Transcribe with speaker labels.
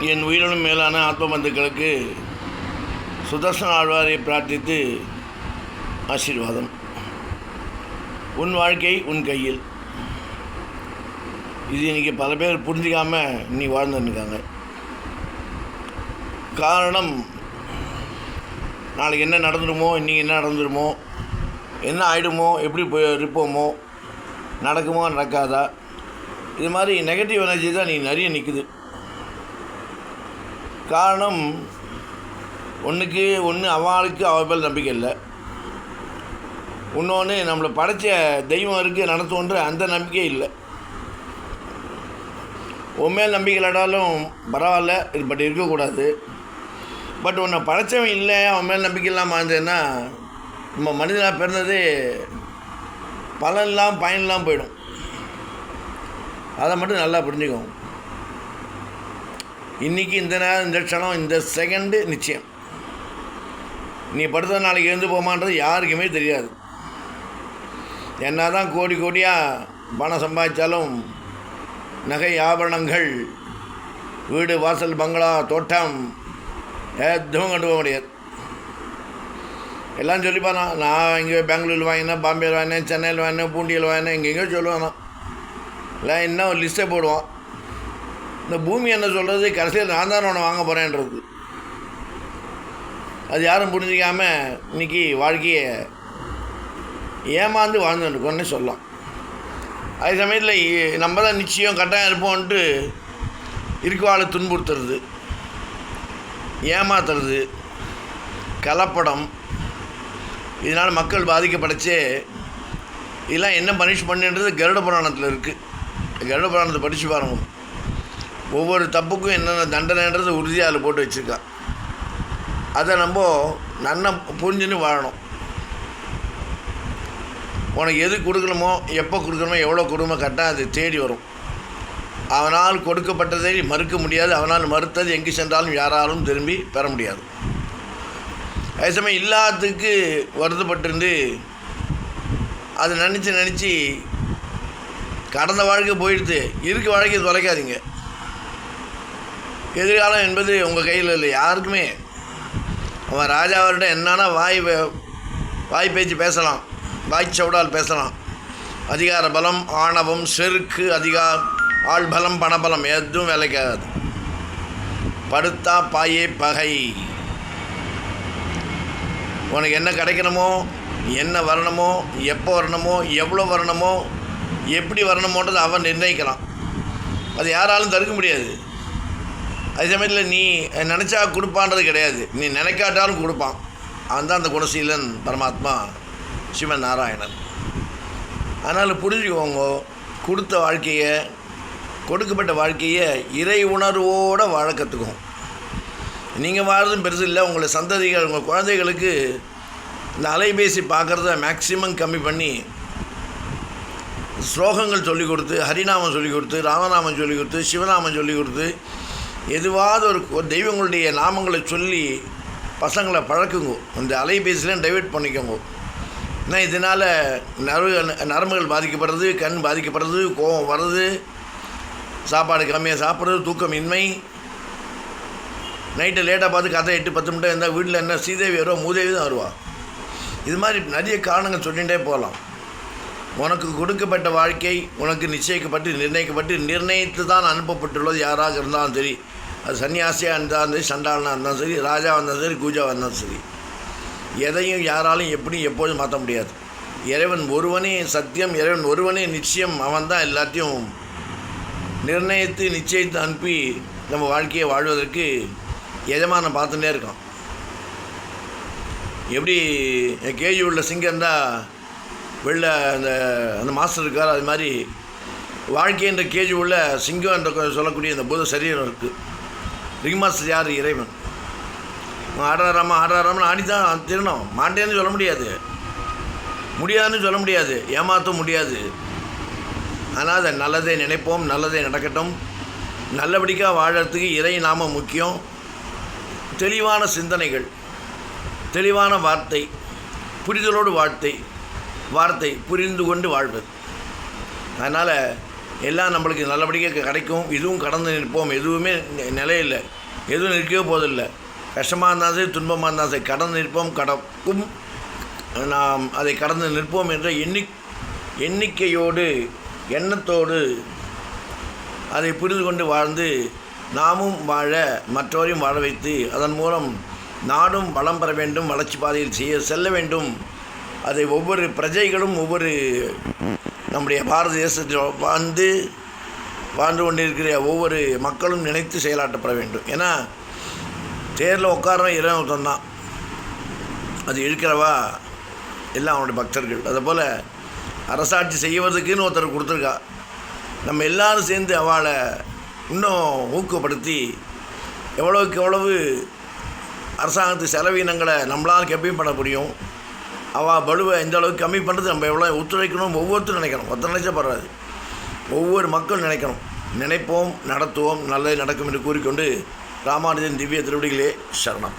Speaker 1: என் உயிரினும் மேலான ஆத்ம பந்துக்களுக்கு சுதர்சன ஆழ்வாரை பிரார்த்தித்து ஆசீர்வாதம். உன் வாழ்க்கை உன் கையில். இது இன்றைக்கி பல பேர் புரிஞ்சிக்காமல் நீ வாழ்ந்துருக்காங்க காரணம் நாளைக்கு என்ன நடந்துடுமோ இன்றைக்கி என்ன நடந்துடுமோ என்ன ஆகிடுமோ எப்படி போய் இருப்போமோ நடக்குமோ நடக்காதா இது மாதிரி நெகட்டிவ் எனர்ஜி தான் நீ நிறைய நிற்குது காரணம் ஒன்றுக்கு ஒன்று அவளுக்கு அவள் மேல் நம்பிக்கை இல்லை. இன்னொன்று நம்மளை படைச்ச தெய்வம் இருக்குது நடத்துவோன்ற அந்த நம்பிக்கை இல்லை. உன் மேல் நம்பிக்கை இல்லாட்டாலும் பரவாயில்ல இது பட் இருக்கக்கூடாது. பட் உன்னை படைச்சவன் இல்லை அவன் மேல் நம்பிக்கை இல்லாமல் இருந்ததுன்னா நம்ம மனிதனாக பிறந்ததே பலன் இல்லாமல் பயன் இல்லாமல் போயிடும். அதை மட்டும் நல்லா புரிஞ்சுக்கோங்க இன்றைக்கி இந்த நேரம் இந்த க்ஷணம் இந்த செகண்டு நிச்சயம். நீ படுத்த நாளைக்கு எழுந்து போமான்றது யாருக்குமே தெரியாது. என்ன தான் கோடி கோடியாக பணம் சம்பாதிச்சாலும் நகை ஆபரணங்கள் வீடு வாசல் பங்களா தோட்டம் எதுவும் கண்டு போக முடியாது. எல்லாம் சொல்லிப்பானா நான் இங்கே பெங்களூரில் வாங்கினேன் பாம்பேயில் வாங்கினேன் சென்னையில் வாங்கினேன் பூண்டியில் வாங்கினேன் எங்கெங்கேயோ சொல்லுவானா இல்லை இன்னும் ஒரு லிஸ்ட்டை போடுவான் இந்த பூமி என்ன சொல்கிறது கடைசியில் நான் தான் உன்னை வாங்க போகிறேன்றது அது யாரும் புரிஞ்சிக்காமல் இன்றைக்கி வாழ்க்கையை ஏமாந்து வாழ்ந்துருக்கோன்னு சொல்லலாம். அதே சமயத்தில் நம்ம தான் நிச்சயம் கட்டாயம் இருப்போம்ன்ட்டு இருக்கவாளை துன்புறுத்துறது ஏமாத்துறது கலப்படம் இதனால் மக்கள் பாதிக்கப்படச்சே. இதெல்லாம் என்ன பனிஷ் பண்ணுன்றது கருட புராணத்தில் இருக்குது கருட புராணத்தை படித்து பாருங்க. ஒவ்வொரு தப்புக்கும் என்னென்ன தண்டனைன்றது உறுதியாக அதில் போட்டு வச்சுருக்கான். அதை நம்ம நன்ன புரிஞ்சுன்னு வாழணும். உனக்கு எது கொடுக்கணுமோ எப்போ கொடுக்கணுமோ எவ்வளோ கொடுமோ கரெக்டாக அது தேடி வரும். அவனால் கொடுக்கப்பட்டதை மறுக்க முடியாது. அவனால் மறுத்தது எங்கே சென்றாலும் யாராலும் திரும்பி பெற முடியாது. அதே சமயம் இல்லாததுக்கு வருத்தப்பட்டிருந்து அதை நினச்சி நினச்சி கடந்த வாழ்க்கை போயிடுது. இருக்க வாழ்க்கையை தொலைக்காதீங்க. எதிர்காலம் என்பது உங்கள் கையில் இல்லை யாருக்குமே. அவன் ராஜாவர்கிட்ட என்னன்னா வாய் வாய் பேச்சு பேசலாம். வாய் சவுடால் பேசலாம். அதிகார பலம் ஆணவம் செருக்கு அதிகா ஆள் பலம் பணபலம் எதுவும் வேலைக்காகாது. படுத்தா பாயே பகை. உனக்கு என்ன கிடைக்கணுமோ என்ன வரணுமோ எப்போ வரணுமோ எவ்வளோ வரணுமோ எப்படி வரணுமோன்றது அவன் நிர்ணயிக்கலாம் அது யாராலும் தடுக்க முடியாது. அதே சமயத்தில் நீ நினச்சா கொடுப்பான்றது கிடையாது. நீ நினைக்காட்டாலும் கொடுப்பான். அவன் தான் அந்த குணசீலன் பரமாத்மா சிவன் நாராயணன் அதனால் புரிஞ்சுக்கோங்க கொடுத்த வாழ்க்கையை கொடுக்கப்பட்ட வாழ்க்கையை இறை உணர்வோடு வாழ கற்றுக்கும் நீங்கள் வாழ்றதும் பெருசு இல்லை உங்களை சந்ததிகள் உங்கள் குழந்தைகளுக்கு இந்த அலைபேசி பார்க்குறத மேக்சிமம் கம்மி பண்ணி ஸ்லோகங்கள் சொல்லிக் கொடுத்து ஹரிநாமம் சொல்லிக் கொடுத்து ராமநாமம் சொல்லிக் கொடுத்து சிவநாமம் சொல்லிக் கொடுத்து எதுவாவது ஒரு தெய்வங்களுடைய நாமங்களை சொல்லி பசங்களை பழக்குங்க. இந்த அலைபேசியில் டைவெர்ட் பண்ணிக்கோங்க. ஏன்னா இதனால் நரவு நரம்புகள் பாதிக்கப்படுறது கண் பாதிக்கப்படுறது கோபம் வர்றது சாப்பாடு கம்மியாக சாப்பிட்றது தூக்கமின்மை. நைட்டு லேட்டாக பார்த்து கதை எட்டு பத்து மணி இருந்தால் வீட்டில் என்ன சீதேவி வருவா மூதேவி தான் வருவா. இது மாதிரி நிறைய காரணங்கள் சொல்லிகிட்டே போகலாம். உனக்கு கொடுக்கப்பட்ட வாழ்க்கை உனக்கு நிச்சயிக்கப்பட்டு நிர்ணயிக்கப்பட்டு நிர்ணயித்து தான் அனுப்பப்பட்டுள்ளது யாராக இருந்தாலும் சரி. அது சன்னியாசியாக இருந்தாலும் சரி சண்டாளனாக இருந்தாலும் சரி ராஜாவாக இருந்தாலும் சரி கூஜாவாக இருந்தாலும் சரி. எதையும் யாராலும் எப்படியும் எப்போதும் மாற்ற முடியாது. இறைவன் ஒருவனே சத்தியம் இறைவன் ஒருவனே நிச்சயம் அவன் தான் எல்லாத்தையும் நிர்ணயித்து நிச்சயித்து அனுப்பி நம்ம வாழ்க்கையை வாழ்வதற்கு எஜமான பார்த்துட்டே இருக்கான். எப்படி கேஜி உள்ள சிங்கம் தான் வெளில அந்த அந்த மாஸ்டர் இருக்கார் அது மாதிரி வாழ்க்கை என்ற கேஜி உள்ள சிங்கம் என்ற சொல்லக்கூடிய அந்த பூத சரீரம் இருக்குது ரிங் மாஸ்டர் யார்? இறைவன். ஆடாராமா ஆடுறாராமா ஆடி தான் திருணும் மாட்டேன்னு சொல்ல முடியாது. முடியாதுன்னு சொல்ல முடியாது. ஏமாற்ற முடியாது. ஆனால் அதை நல்லதே நினைப்போம் நல்லதே நடக்கட்டும். நல்லபடிக்காக வாழறதுக்கு இறை நாம முக்கியம். தெளிவான சிந்தனைகள் தெளிவான வார்த்தை புரிதலோடு வார்த்தை வார்த்தை புரிந்து கொண்டு வாழ்வது. அதனால் எல்லாம் நம்மளுக்கு நல்லபடியாக கிடைக்கும். இதுவும் கடந்து நிற்போம். எதுவுமே நிலையில்லை. எதுவும் நிற்கவே போதில்லை கஷ்டமாக இருந்தாலும் சரி துன்பமாக இருந்தாலும் சரி கடந்து நிற்போம் கடக்கும். நாம் அதை கடந்து நிற்போம் என்ற எண்ணி எண்ணிக்கையோடு எண்ணத்தோடு அதை புரிந்து கொண்டு வாழ்ந்து நாமும் வாழ மற்றவரையும் வாழ வைத்து அதன் மூலம் நாடும் வளம் பெற வேண்டும். வளர்ச்சி பாதையில் செய்ய செல்ல வேண்டும். அதை ஒவ்வொரு பிரஜைகளும் ஒவ்வொரு நம்முடைய பாரத தேசத்தில் வாழ்ந்து வாழ்ந்து கொண்டிருக்கிற ஒவ்வொரு மக்களும் நினைத்து செயலாற்றப்பட வேண்டும். ஏன்னா தேரில் உட்கார இறைவன் தான் அது இருக்கிறவா? எல்லாம் அவனுடைய பக்தர்கள். அதுபோல் அரசாட்சி செய்வதற்குன்னு ஒருத்தர் கொடுத்துருக்கா. நம்ம எல்லாரும் சேர்ந்து அவளை இன்னும் ஊக்கப்படுத்தி எவ்வளோக்கு எவ்வளவு அரசாங்கத்து செலவினங்களை நம்மளால் கெப்பையும் பண்ண முடியும் அவள் பலுவை எந்த அளவுக்கு கம்மி பண்ணுறது நம்ம எவ்வளோ ஒத்துழைக்கணும் ஒவ்வொருத்தரும் நினைக்கணும். ஒருத்தர் நினைச்சா படுறாது ஒவ்வொரு மக்கள் நினைக்கணும். நினைப்போம் நடத்துவோம் நல்லது நடக்கும் என்று கூறிக்கொண்டு ராமானுஜன் திவ்ய திருவடிகளே சரணம்.